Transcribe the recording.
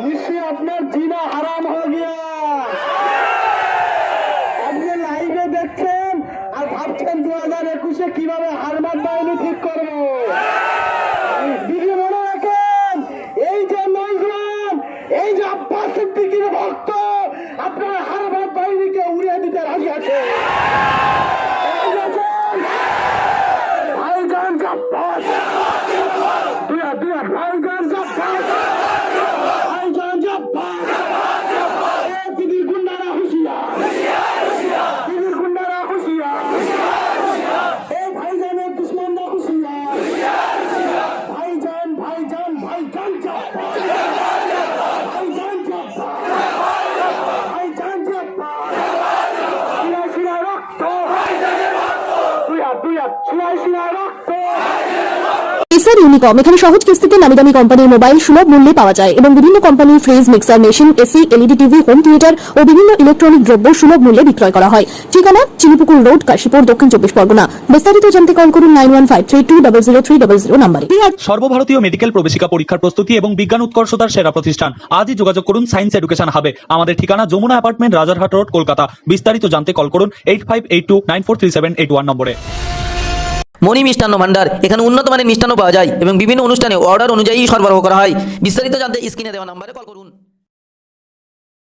उससे আপনার জিনা হারাম হয়ে গিয়া। আপনি লাইভে দেখছেন আর ভাবছেন দু হাজার একুশে কীভাবে হারমার বাহিনী ঠিক করব? শিরা শিরা রক্ত এসআর ইউনিকম এখানে সহজ কিস্তিতে নামি দামি কোম্পানির মোবাইল সুলভ মূল্যে পাওয়া যায় এবং বিভিন্ন কোম্পানির fridge mixer machine AC LED TV home theatre ও বিভিন্ন ইলেকট্রনিক দ্রব্য সুলভ মূল্যে বিক্রয় করা হয়। ঠিকানা চিনিপুকুর রোড কাশীপুর, দক্ষিণ চব্বিশ পরগনা। বিস্তারিত জানতে কল করুন nine one five three two double zero three double zero নাম্বারে। সর্বভারতীয় মেডিকেল প্রবেশিকা পরীক্ষার প্রস্তুতি এবং বিজ্ঞান উৎকর্ষতার সেরা প্রতিষ্ঠান। আজই যোগাযোগ করুন সায়েন্স এডুকেশন হাবে আমাদের ঠিকানা যমুনা অ্যাপার্টমেন্ট রাজারহাট রোড কলকাতা। বিস্তারিত জানতে কল করুন eight five eight two nine four three seven eight one নম্বরে। মণি মিষ্টান্ন ভান্ডার। এখানে উন্নত মানের মিষ্টান্ন পাওয়া যায় এবং বিভিন্ন অনুষ্ঠানে অর্ডার অনুযায়ী সরবরাহ করা হয়। বিস্তারিত জানতে স্ক্রিনে দেওয়া নম্বরে কল করুন।